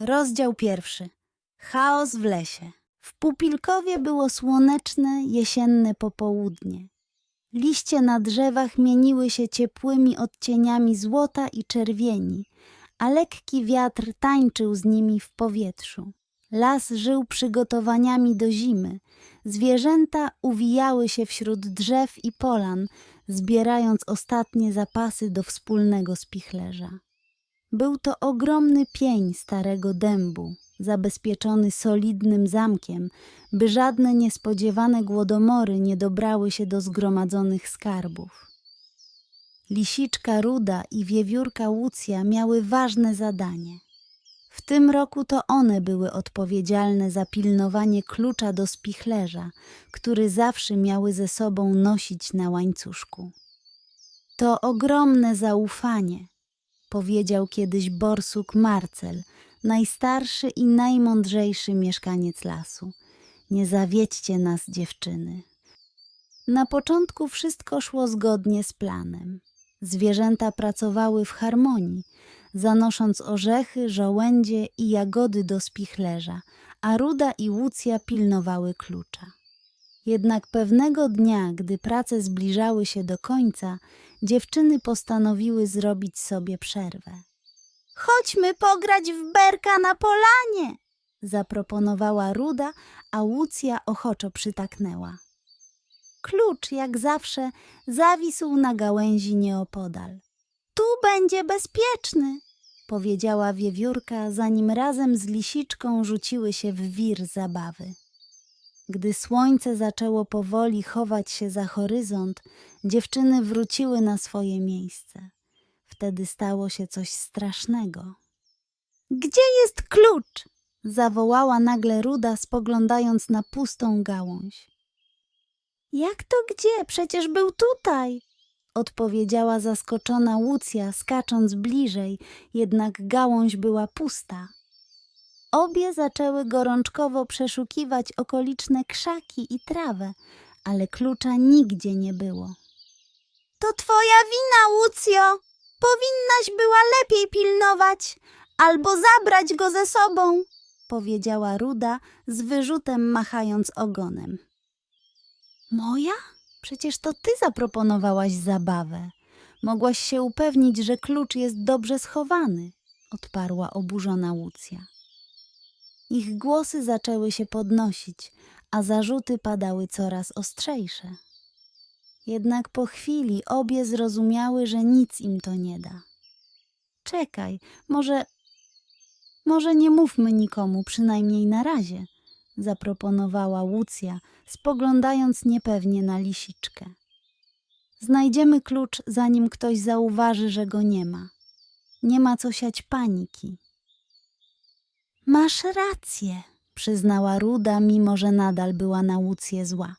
Rozdział pierwszy. Chaos w lesie. W Pupilkowie było słoneczne, jesienne popołudnie. Liście na drzewach mieniły się ciepłymi odcieniami złota i czerwieni, a lekki wiatr tańczył z nimi w powietrzu. Las żył przygotowaniami do zimy. Zwierzęta uwijały się wśród drzew i polan, zbierając ostatnie zapasy do wspólnego spichlerza. Był to ogromny pień starego dębu, zabezpieczony solidnym zamkiem, by żadne niespodziewane głodomory nie dobrały się do zgromadzonych skarbów. Lisiczka Ruda i wiewiórka Łucja miały ważne zadanie. W tym roku to one były odpowiedzialne za pilnowanie klucza do spichlerza, który zawsze miały ze sobą nosić na łańcuszku. To ogromne zaufanie, powiedział kiedyś borsuk Marcel, najstarszy i najmądrzejszy mieszkaniec lasu. Nie zawiedźcie nas, dziewczyny. Na początku wszystko szło zgodnie z planem. Zwierzęta pracowały w harmonii, zanosząc orzechy, żołędzie i jagody do spichlerza, a Ruda i Łucja pilnowały klucza. Jednak pewnego dnia, gdy prace zbliżały się do końca, dziewczyny postanowiły zrobić sobie przerwę. Chodźmy pograć w berka na polanie, zaproponowała Ruda, a Łucja ochoczo przytaknęła. Klucz, jak zawsze, zawisł na gałęzi nieopodal. Tu będzie bezpieczny, powiedziała wiewiórka, zanim razem z lisiczką rzuciły się w wir zabawy. Gdy słońce zaczęło powoli chować się za horyzont, dziewczyny wróciły na swoje miejsce. Wtedy stało się coś strasznego. Gdzie jest klucz? zawołała nagle Ruda, spoglądając na pustą gałąź. Jak to gdzie? Przecież był tutaj! odpowiedziała zaskoczona Łucja, skacząc bliżej, jednak gałąź była pusta. Obie zaczęły gorączkowo przeszukiwać okoliczne krzaki i trawę, ale klucza nigdzie nie było. To twoja wina, Łucjo! Powinnaś była lepiej pilnować albo zabrać go ze sobą, powiedziała Ruda z wyrzutem machając ogonem. Moja? Przecież to ty zaproponowałaś zabawę. Mogłaś się upewnić, że klucz jest dobrze schowany, odparła oburzona Łucja. Ich głosy zaczęły się podnosić, a zarzuty padały coraz ostrzejsze. Jednak po chwili obie zrozumiały, że nic im to nie da. Czekaj, może. Może nie mówmy nikomu, przynajmniej na razie, zaproponowała Łucja, spoglądając niepewnie na lisiczkę. Znajdziemy klucz, zanim ktoś zauważy, że go nie ma. Nie ma co siać paniki. Masz rację, przyznała Ruda, mimo że nadal była na Łucję zła.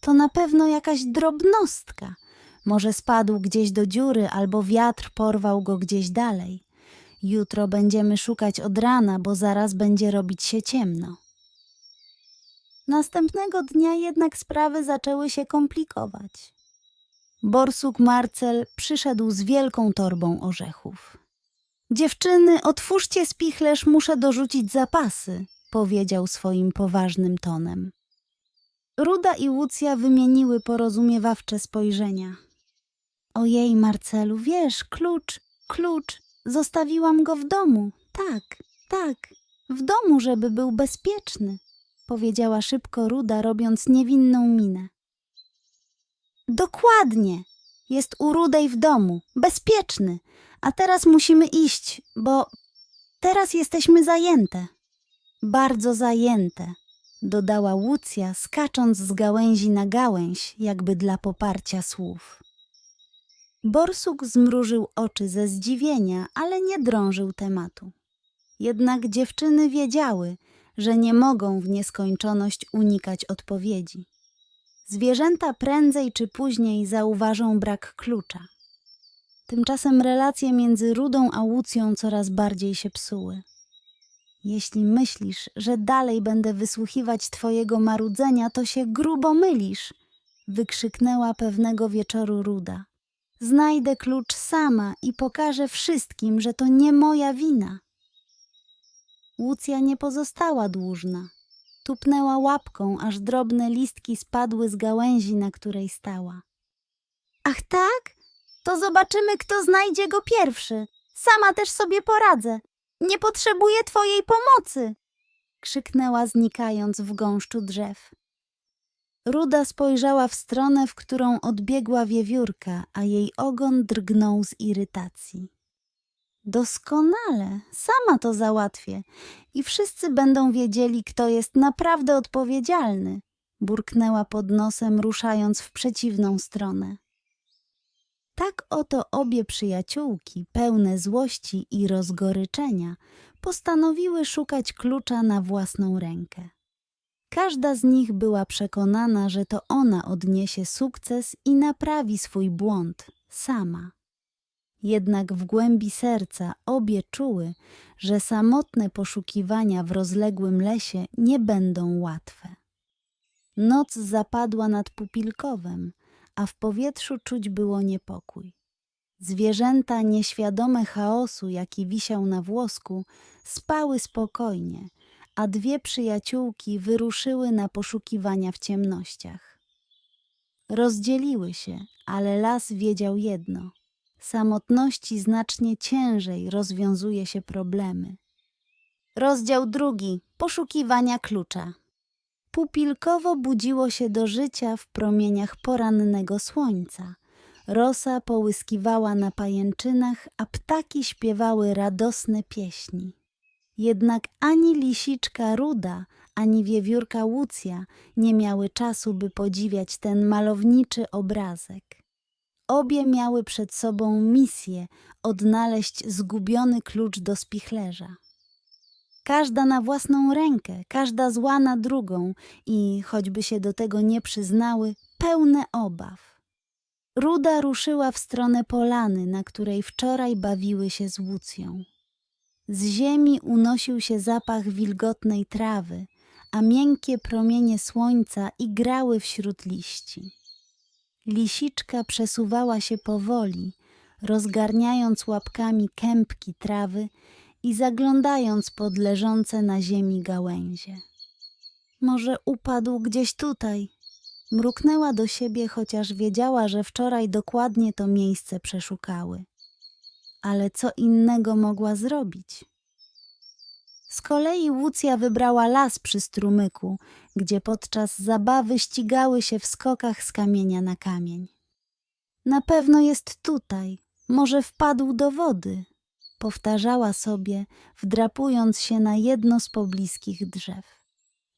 To na pewno jakaś drobnostka. Może spadł gdzieś do dziury, albo wiatr porwał go gdzieś dalej. Jutro będziemy szukać od rana, bo zaraz będzie robić się ciemno. Następnego dnia jednak sprawy zaczęły się komplikować. Borsuk Marcel przyszedł z wielką torbą orzechów. Dziewczyny, otwórzcie spichlerz, muszę dorzucić zapasy, powiedział swoim poważnym tonem. Ruda i Łucja wymieniły porozumiewawcze spojrzenia. Ojej, Marcelu, wiesz, klucz, klucz, zostawiłam go w domu. Tak, tak, w domu, żeby był bezpieczny, powiedziała szybko Ruda, robiąc niewinną minę. Dokładnie, jest u Rudej w domu, bezpieczny, a teraz musimy iść, bo teraz jesteśmy zajęte. Bardzo zajęte, dodała Łucja, skacząc z gałęzi na gałęź, jakby dla poparcia słów. Borsuk zmrużył oczy ze zdziwienia, ale nie drążył tematu. Jednak dziewczyny wiedziały, że nie mogą w nieskończoność unikać odpowiedzi. Zwierzęta prędzej czy później zauważą brak klucza. Tymczasem relacje między Rudą a Łucją coraz bardziej się psuły. Jeśli myślisz, że dalej będę wysłuchiwać twojego marudzenia, to się grubo mylisz, wykrzyknęła pewnego wieczoru Ruda. Znajdę klucz sama i pokażę wszystkim, że to nie moja wina. Łucja nie pozostała dłużna. Tupnęła łapką, aż drobne listki spadły z gałęzi, na której stała. Ach tak? To zobaczymy, kto znajdzie go pierwszy. Sama też sobie poradzę. Nie potrzebuję twojej pomocy! krzyknęła znikając w gąszczu drzew. Ruda spojrzała w stronę, w którą odbiegła wiewiórka, a jej ogon drgnął z irytacji. Doskonale, sama to załatwię i wszyscy będą wiedzieli, kto jest naprawdę odpowiedzialny, burknęła pod nosem, ruszając w przeciwną stronę. Tak oto obie przyjaciółki, pełne złości i rozgoryczenia, postanowiły szukać klucza na własną rękę. Każda z nich była przekonana, że to ona odniesie sukces i naprawi swój błąd sama. Jednak w głębi serca obie czuły, że samotne poszukiwania w rozległym lesie nie będą łatwe. Noc zapadła nad Pupilkowem, a w powietrzu czuć było niepokój. Zwierzęta, nieświadome chaosu, jaki wisiał na włosku, spały spokojnie, a dwie przyjaciółki wyruszyły na poszukiwania w ciemnościach. Rozdzieliły się, ale las wiedział jedno: samotności znacznie ciężej rozwiązuje się problemy. Rozdział drugi: poszukiwania klucza. Pupilkowo budziło się do życia w promieniach porannego słońca. Rosa połyskiwała na pajęczynach, a ptaki śpiewały radosne pieśni. Jednak ani lisiczka Ruda, ani wiewiórka Łucja nie miały czasu, by podziwiać ten malowniczy obrazek. Obie miały przed sobą misję odnaleźć zgubiony klucz do spichlerza. Każda na własną rękę, każda zła na drugą i, choćby się do tego nie przyznały, pełne obaw. Ruda ruszyła w stronę polany, na której wczoraj bawiły się z Łucją. Z ziemi unosił się zapach wilgotnej trawy, a miękkie promienie słońca igrały wśród liści. Lisiczka przesuwała się powoli, rozgarniając łapkami kępki trawy i zaglądając pod leżące na ziemi gałęzie. Może upadł gdzieś tutaj? Mruknęła do siebie, chociaż wiedziała, że wczoraj dokładnie to miejsce przeszukały. Ale co innego mogła zrobić? Z kolei Łucja wybrała las przy strumyku, gdzie podczas zabawy ścigały się w skokach z kamienia na kamień. Na pewno jest tutaj, może wpadł do wody, powtarzała sobie, wdrapując się na jedno z pobliskich drzew.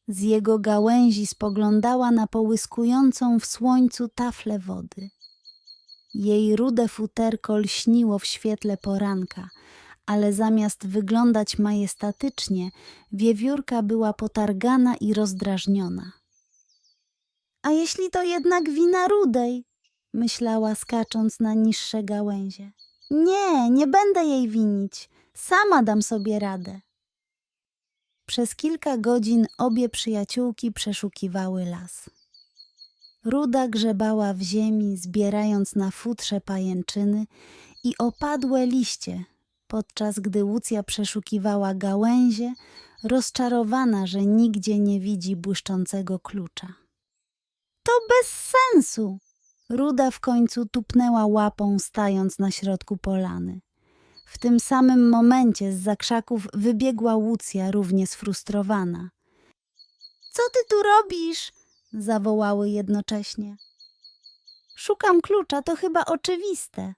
Z jego gałęzi spoglądała na połyskującą w słońcu taflę wody. Jej rude futerko lśniło w świetle poranka, ale zamiast wyglądać majestatycznie, wiewiórka była potargana i rozdrażniona. A jeśli to jednak wina rudej? myślała, skacząc na niższe gałęzie. Nie, nie będę jej winić. Sama dam sobie radę. Przez kilka godzin obie przyjaciółki przeszukiwały las. Ruda grzebała w ziemi, zbierając na futrze pajęczyny i opadłe liście, podczas gdy Łucja przeszukiwała gałęzie, rozczarowana, że nigdzie nie widzi błyszczącego klucza. To bez sensu! Ruda w końcu tupnęła łapą, stając na środku polany. W tym samym momencie z zakrzaków wybiegła Łucja, równie sfrustrowana. Co ty tu robisz? zawołały jednocześnie. Szukam klucza, to chyba oczywiste,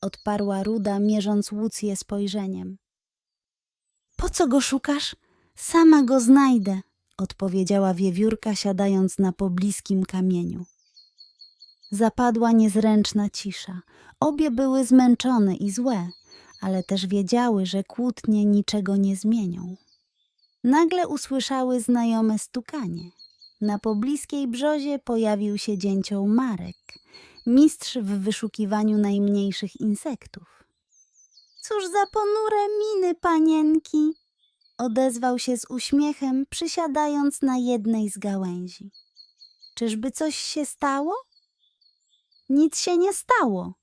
odparła Ruda, mierząc Łucję spojrzeniem. Po co go szukasz? Sama go znajdę, odpowiedziała wiewiórka, siadając na pobliskim kamieniu. Zapadła niezręczna cisza. Obie były zmęczone i złe, ale też wiedziały, że kłótnie niczego nie zmienią. Nagle usłyszały znajome stukanie. Na pobliskiej brzozie pojawił się dzięcioł Marek, mistrz w wyszukiwaniu najmniejszych insektów. Cóż za ponure miny, panienki! Odezwał się z uśmiechem, przysiadając na jednej z gałęzi. Czyżby coś się stało? Nic się nie stało,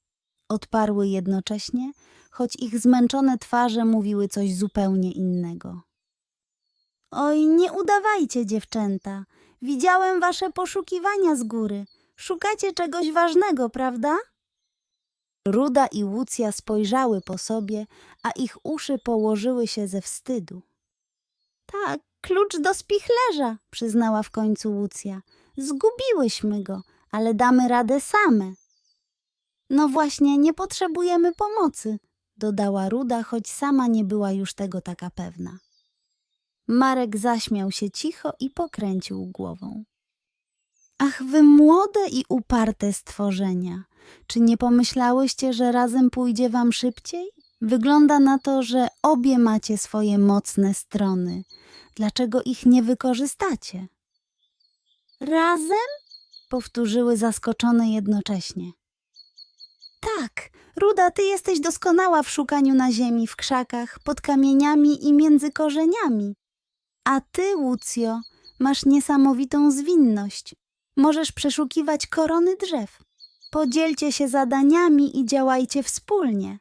odparły jednocześnie, choć ich zmęczone twarze mówiły coś zupełnie innego. Oj, nie udawajcie, dziewczęta. Widziałem wasze poszukiwania z góry. Szukacie czegoś ważnego, prawda? Ruda i Łucja spojrzały po sobie, a ich uszy położyły się ze wstydu. Tak, klucz do spichlerza, przyznała w końcu Łucja. Zgubiłyśmy go, ale damy radę same. No właśnie, nie potrzebujemy pomocy, dodała Ruda, choć sama nie była już tego taka pewna. Marek zaśmiał się cicho i pokręcił głową. Ach, wy młode i uparte stworzenia, czy nie pomyślałyście, że razem pójdzie wam szybciej? Wygląda na to, że obie macie swoje mocne strony. Dlaczego ich nie wykorzystacie? Razem? Powtórzyły zaskoczone jednocześnie. Tak, Ruda, ty jesteś doskonała w szukaniu na ziemi, w krzakach, pod kamieniami i między korzeniami. A ty, Łucjo, masz niesamowitą zwinność. Możesz przeszukiwać korony drzew. Podzielcie się zadaniami i działajcie wspólnie.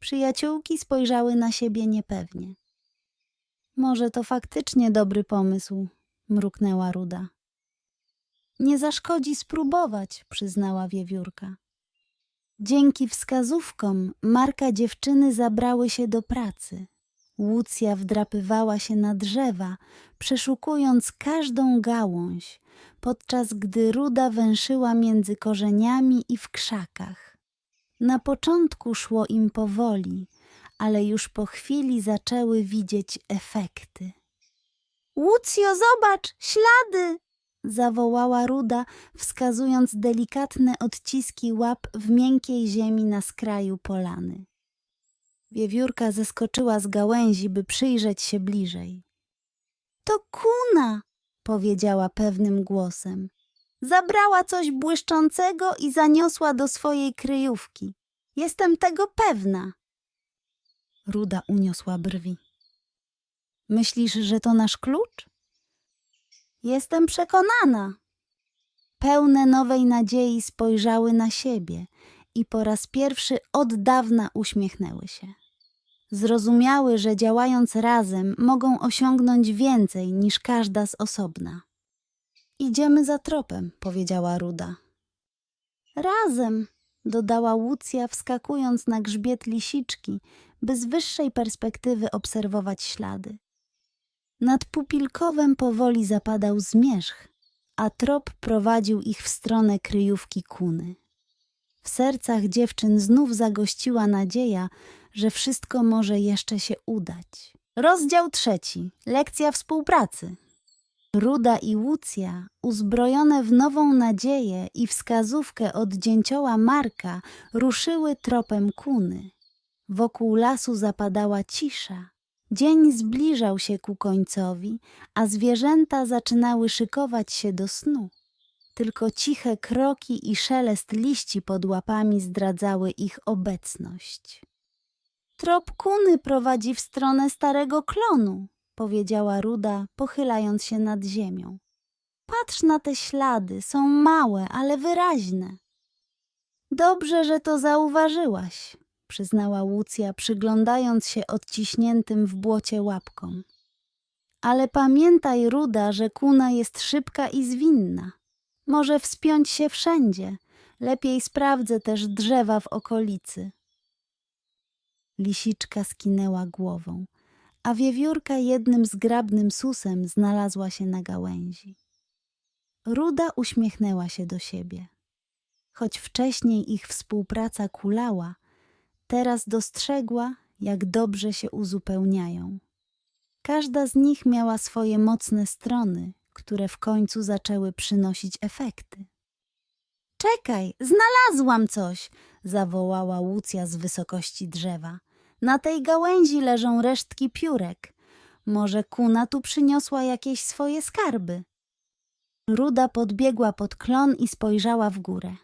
Przyjaciółki spojrzały na siebie niepewnie. Może to faktycznie dobry pomysł, mruknęła Ruda. Nie zaszkodzi spróbować, przyznała wiewiórka. Dzięki wskazówkom Marka dziewczyny zabrały się do pracy. Łucja wdrapywała się na drzewa, przeszukując każdą gałąź, podczas gdy ruda węszyła między korzeniami i w krzakach. Na początku szło im powoli, ale już po chwili zaczęły widzieć efekty. Łucjo, zobacz, ślady! Zawołała ruda, wskazując delikatne odciski łap w miękkiej ziemi na skraju polany. Wiewiórka zeskoczyła z gałęzi, by przyjrzeć się bliżej. To kuna, powiedziała pewnym głosem. Zabrała coś błyszczącego i zaniosła do swojej kryjówki. Jestem tego pewna. Ruda uniosła brwi. Myślisz, że to nasz klucz? Jestem przekonana. Pełne nowej nadziei spojrzały na siebie i po raz pierwszy od dawna uśmiechnęły się. Zrozumiały, że działając razem mogą osiągnąć więcej niż każda z osobna. Idziemy za tropem, powiedziała Ruda. Razem, dodała Łucja, wskakując na grzbiet lisiczki, by z wyższej perspektywy obserwować ślady. Nad pupilkowem powoli zapadał zmierzch, a trop prowadził ich w stronę kryjówki kuny. W sercach dziewczyn znów zagościła nadzieja, że wszystko może jeszcze się udać. Rozdział trzeci. Lekcja współpracy. Ruda i Łucja, uzbrojone w nową nadzieję i wskazówkę od dzięcioła Marka, ruszyły tropem kuny. Wokół lasu zapadała cisza. Dzień zbliżał się ku końcowi, a zwierzęta zaczynały szykować się do snu. Tylko ciche kroki i szelest liści pod łapami zdradzały ich obecność. Trop kuny prowadzi w stronę starego klonu, powiedziała Ruda, pochylając się nad ziemią. Patrz na te ślady, są małe, ale wyraźne. Dobrze, że to zauważyłaś, przyznała Łucja, przyglądając się odciśniętym w błocie łapkom. Ale pamiętaj, Ruda, że kuna jest szybka i zwinna. Może wspiąć się wszędzie. Lepiej sprawdzę też drzewa w okolicy. Lisiczka skinęła głową, a wiewiórka jednym zgrabnym susem znalazła się na gałęzi. Ruda uśmiechnęła się do siebie. Choć wcześniej ich współpraca kulała, teraz dostrzegła, jak dobrze się uzupełniają. Każda z nich miała swoje mocne strony, które w końcu zaczęły przynosić efekty. Czekaj, znalazłam coś! zawołała Łucja z wysokości drzewa. Na tej gałęzi leżą resztki piórek. Może kuna tu przyniosła jakieś swoje skarby. Ruda podbiegła pod klon i spojrzała w górę.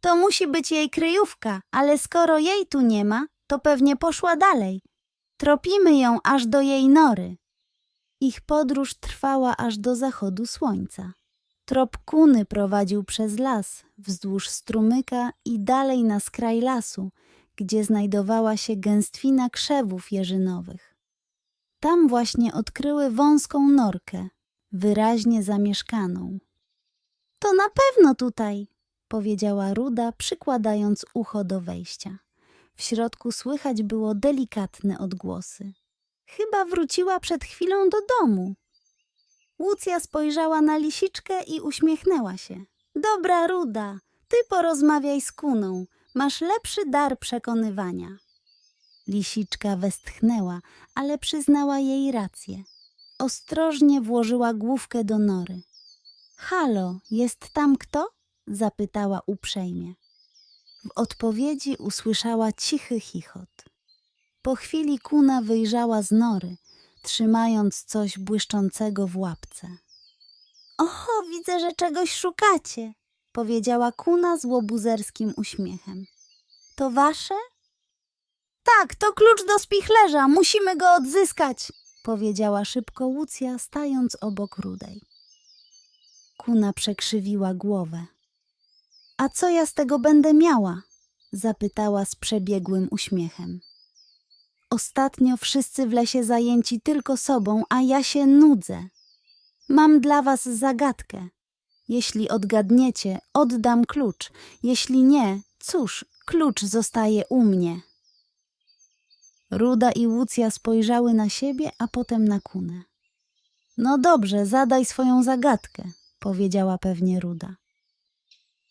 To musi być jej kryjówka, ale skoro jej tu nie ma, to pewnie poszła dalej. Tropimy ją aż do jej nory. Ich podróż trwała aż do zachodu słońca. Trop kuny prowadził przez las, wzdłuż strumyka i dalej na skraj lasu, gdzie znajdowała się gęstwina krzewów jeżynowych. Tam właśnie odkryły wąską norkę, wyraźnie zamieszkaną. To na pewno tutaj, powiedziała Ruda, przykładając ucho do wejścia. W środku słychać było delikatne odgłosy. Chyba wróciła przed chwilą do domu. Łucja spojrzała na lisiczkę i uśmiechnęła się. Dobra, Ruda, ty porozmawiaj z kuną. Masz lepszy dar przekonywania. Lisiczka westchnęła, ale przyznała jej rację. Ostrożnie włożyła główkę do nory. Halo, jest tam kto? Zapytała uprzejmie. W odpowiedzi usłyszała cichy chichot. Po chwili kuna wyjrzała z nory, trzymając coś błyszczącego w łapce. Oho, widzę, że czegoś szukacie, powiedziała kuna z łobuzerskim uśmiechem. To wasze? Tak, to klucz do spichlerza, musimy go odzyskać, powiedziała szybko Łucja, stając obok rudej. Kuna przekrzywiła głowę. A co ja z tego będę miała? zapytała z przebiegłym uśmiechem. Ostatnio wszyscy w lesie zajęci tylko sobą, a ja się nudzę. Mam dla was zagadkę. Jeśli odgadniecie, oddam klucz. Jeśli nie, cóż, klucz zostaje u mnie. Ruda i Łucja spojrzały na siebie, a potem na Kunę. No dobrze, zadaj swoją zagadkę, powiedziała pewnie Ruda.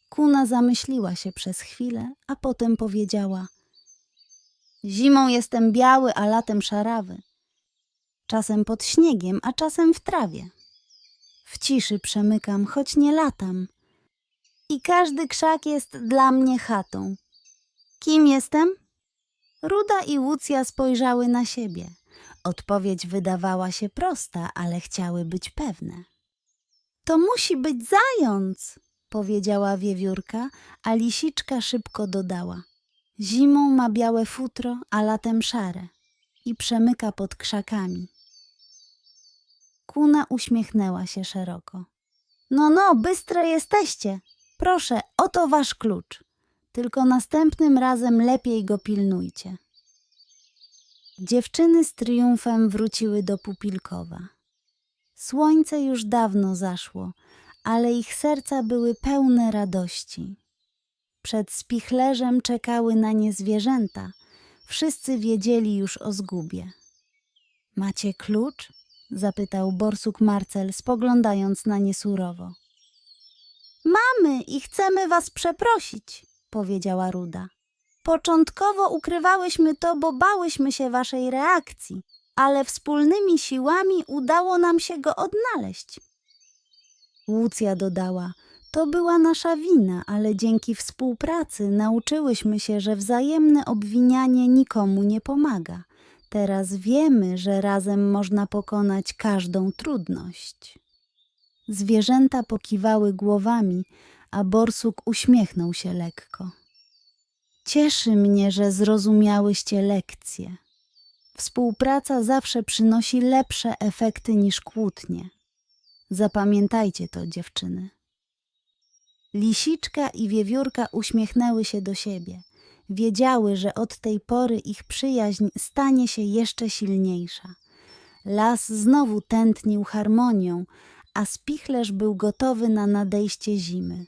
Kuna zamyśliła się przez chwilę, a potem powiedziała: Zimą jestem biały, a latem szarawy. Czasem pod śniegiem, a czasem w trawie. W ciszy przemykam, choć nie latam. I każdy krzak jest dla mnie chatą. Kim jestem? Ruda i Łucja spojrzały na siebie. Odpowiedź wydawała się prosta, ale chciały być pewne. To musi być zając, powiedziała wiewiórka, a lisiczka szybko dodała. Zimą ma białe futro, a latem szare i przemyka pod krzakami. Kuna uśmiechnęła się szeroko. No, no, bystre jesteście. Proszę, oto wasz klucz. Tylko następnym razem lepiej go pilnujcie. Dziewczyny z triumfem wróciły do Pupilkowa. Słońce już dawno zaszło, ale ich serca były pełne radości. Przed spichlerzem czekały na nie zwierzęta. Wszyscy wiedzieli już o zgubie. Macie klucz? zapytał borsuk Marcel, spoglądając na nie surowo. Mamy i chcemy was przeprosić, powiedziała Ruda. Początkowo ukrywałyśmy to, bo bałyśmy się waszej reakcji, ale wspólnymi siłami udało nam się go odnaleźć. Łucja dodała: To była nasza wina, ale dzięki współpracy nauczyłyśmy się, że wzajemne obwinianie nikomu nie pomaga. Teraz wiemy, że razem można pokonać każdą trudność. Zwierzęta pokiwały głowami, a borsuk uśmiechnął się lekko. Cieszy mnie, że zrozumiałyście lekcję. Współpraca zawsze przynosi lepsze efekty niż kłótnie. Zapamiętajcie to, dziewczyny. Lisiczka i wiewiórka uśmiechnęły się do siebie. Wiedziały, że od tej pory ich przyjaźń stanie się jeszcze silniejsza. Las znowu tętnił harmonią, a spichlerz był gotowy na nadejście zimy.